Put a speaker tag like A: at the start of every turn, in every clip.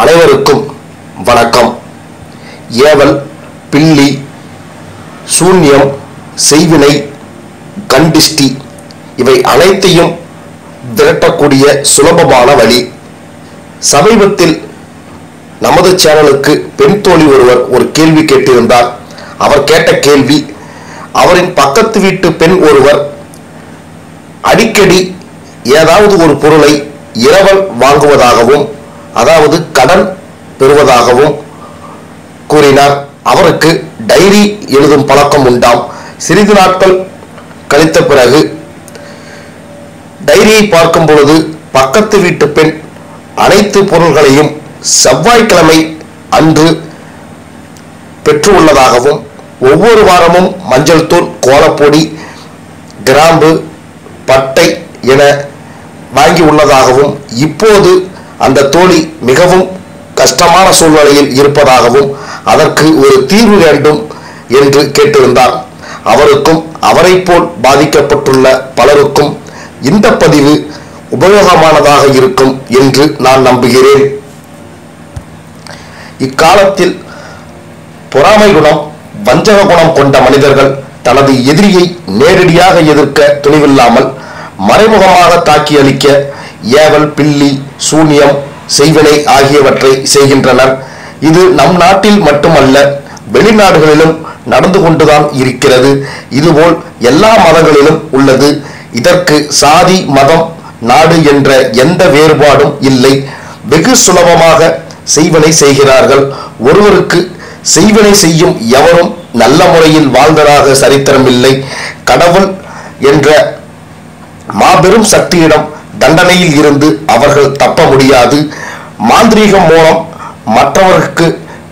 A: அனைவருக்கும் வணக்கம். ஏவல் பில்லி சூன்யம் செய்வினை கண்டிஷ்டி இவை அனைத்தையும் திரட்டக்கூடிய சுலபமான வழி. சமீபத்தில் நமது சேனலுக்கு பெண் தோழி ஒருவர் ஒரு கேள்வி கேட்டிருந்தார். அவர் கேட்ட கேள்வி அவரின் பக்கத்து வீட்டு பெண் ஒருவர் அடிக்கடி ஏதாவது ஒரு பொருளை இரவல் வாங்குவதாகவும் அதாவது கடன் பெறுவதாகவும் கூறினார். அவருக்கு டைரி எழுதும் பழக்கம் உண்டாம். சிறிது நாட்கள் கழித்த பிறகு டைரியை பார்க்கும் பொழுது பக்கத்து வீட்டு பெண் அனைத்து பொருள்களையும் செவ்வாய்க்கிழமை அன்று பெற்றுள்ளதாகவும் ஒவ்வொரு வாரமும் மஞ்சள் தூள் கோலப்பொடி கிராம்பு பட்டை என வாங்கி உள்ளதாகவும் இப்போது அந்த தோழி மிகவும் கஷ்டமான சூழ்நிலையில் இருப்பதாகவும் அதற்கு ஒரு தீர்வு வேண்டும் என்று கேட்டிருந்தார். அவருக்கும் அவரைப் போல் பாதிக்கப்பட்டுள்ள பலருக்கும் இந்த பதிவு உபயோகமானதாக இருக்கும் என்று நான் நம்புகிறேன். இக்காலத்தில் பொறாமை குணம் வஞ்சக குணம் கொண்ட மனிதர்கள் தனது எதிரியை நேரடியாக எதிர்க்க துணிவில்லாமல் மறைமுகமாக தாக்கி அளிக்க ஏவல் பில்லி சூனியம் செய்வினை ஆகியவற்றை செய்கின்றனர். இது நம் நாட்டில் மட்டுமல்ல வெளிநாடுகளிலும் நடந்து கொண்டுதான் இருக்கிறது. இதுபோல் எல்லா மதங்களிலும் உள்ளது. இதற்கு சாதி மதம் நாடு என்ற எந்த வேறுபாடும் இல்லை. வெகு சுலபமாக செய்வனை செய்கிறார்கள். ஒருவருக்கு செய்வனை செய்யும் எவரும் நல்ல முறையில் வாழ்ந்ததாக சரித்திரமில்லை கடவுள் என்ற மாபெரும் சக்தியிடம் தண்டனையில் இருந்து அவர்கள் தப்ப முடியாது. மாந்திரீகம் மூலம் மற்றவருக்கு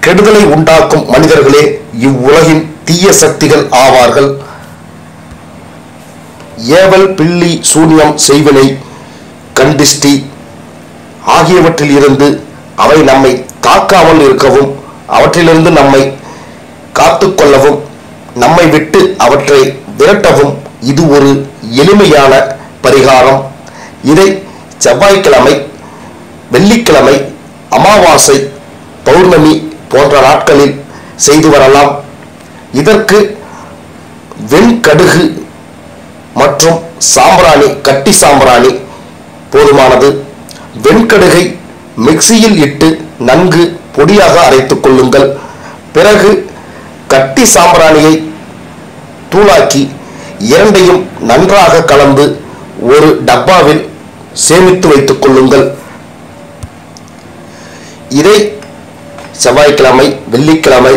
A: கெடுதலை உண்டாக்கும் மனிதர்களே இவ்வுலகின் தீய சக்திகள் ஆவார்கள். ஏவல் பில்லி சூன்யம் செய்வினை கண்டிஷ்டி ஆகியவற்றில் இருந்து அவை நம்மை தாக்காமல் இருக்கவும் அவற்றிலிருந்து நம்மை காத்துக்கொள்ளவும் நம்மை விட்டு அவற்றை விரட்டவும் இது ஒரு எளிமையான பரிகாரம். இதை செவ்வாய்க்கிழமை வெள்ளிக்கிழமை அமாவாசை பௌர்ணமி போன்ற நாட்களில் செய்து வரலாம். இதற்கு வெண்கடுகு மற்றும் சாம்பிராணி கட்டி சாம்பிராணி போதுமானது. வெண்கடுகை மிக்சியில் இட்டு நன்கு பொடியாக அரைத்து கொள்ளுங்கள். பிறகு கட்டி சாம்பிராணியை தூளாக்கி இரண்டையும் நன்றாக கலந்து ஒரு டப்பாவில் சேமித்து வைத்துக் கொள்ளுங்கள். இதை செவ்வாய்க்கிழமை வெள்ளிக்கிழமை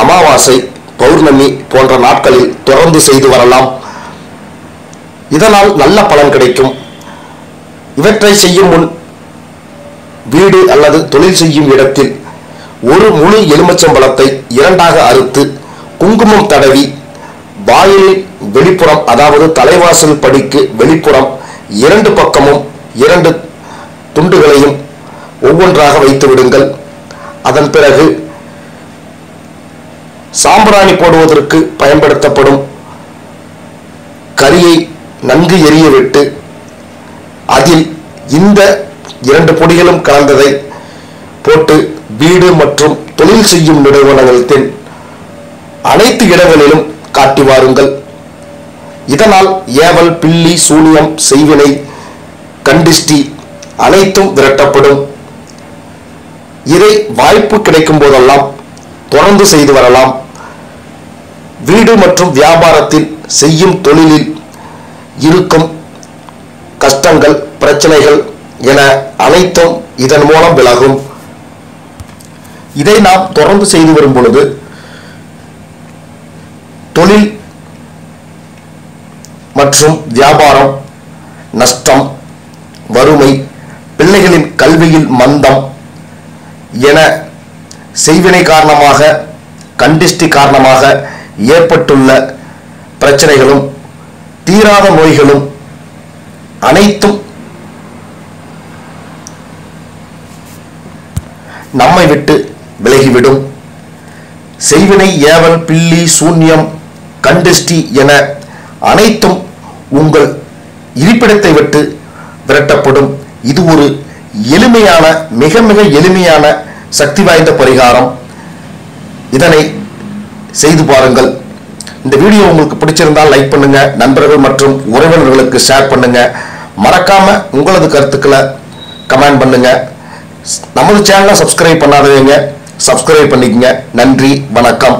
A: அமாவாசை பௌர்ணமி போன்ற நாட்களில் தொடர்ந்து செய்து வரலாம். இதனால் நல்ல பலன் கிடைக்கும். இவற்றை செய்யும் முன் வீடு அல்லது தொழில் செய்யும் இடத்தில் ஒரு முழு எலுமிச்சம்பழத்தை இரண்டாக அறுத்து குங்குமம் தடவி வாயிலின் வெளிப்புறம் அதாவது தலைவாசல் படிக்கு வெளிப்புறம் இரண்டு பக்கமும் இரண்டு துண்டுகளையும் ஒவ்வொன்றாக வைத்து விடுங்கள். அதன் பிறகு சாம்பிராணி போடுவதற்கு பயன்படுத்தப்படும் கரியை நன்கு எரிய விட்டு அதில் இந்த இரண்டு பொடிகளும் கலந்ததை போட்டு வீடு மற்றும் தொழில் செய்யும் நிறுவனங்களின் அனைத்து இடங்களிலும் காட்டி வாருங்கள். இதனால் ஏவல் பில்லி சூனியம் செய்வினை கண்டிஷ்டி அனைத்தும் விரட்டப்படும். இதை வாய்ப்பு கிடைக்கும் போதெல்லாம் தொடர்ந்து செய்து வரலாம். வீடு மற்றும் வியாபாரத்தில் செய்யும் தொழிலில் இருக்கும் கஷ்டங்கள் பிரச்சனைகள் என அனைத்தும் இதன் மூலம் விலகும். இதை நாம் தொடர்ந்து செய்து வரும் பொழுது தொழில் மற்றும் வியாபாரம் நஷ்டம் வறுமை பிள்ளைகளின் கல்வியில் மந்தம் என செய்வினை காரணமாக கண்டிஷ்டி காரணமாக ஏற்பட்டுள்ள பிரச்சனைகளும் தீராத நோய்களும் அனைத்தும் நம்மை விட்டு விலகிவிடும். செய்வினை ஏவல் பில்லி சூன்யம் கண்டிஷ்டி என அனைத்தும் உங்கள் இருப்பிடத்தை விட்டு விரட்டப்படும். இது ஒரு எளிமையான மிக மிக எளிமையான சக்தி வாய்ந்த பரிகாரம். இதனை செய்து பாருங்கள். இந்த வீடியோ உங்களுக்கு பிடிச்சிருந்தால் லைக் பண்ணுங்க. நண்பர்கள் மற்றும் உறவினர்களுக்கு ஷேர் பண்ணுங்க. மறக்காம உங்களது கருத்துக்களை கமெண்ட் பண்ணுங்க. நமது சேனலை சப்ஸ்கிரைப் பண்ணாதவங்க சப்ஸ்கிரைப் பண்ணிக்கங்க. நன்றி வணக்கம்.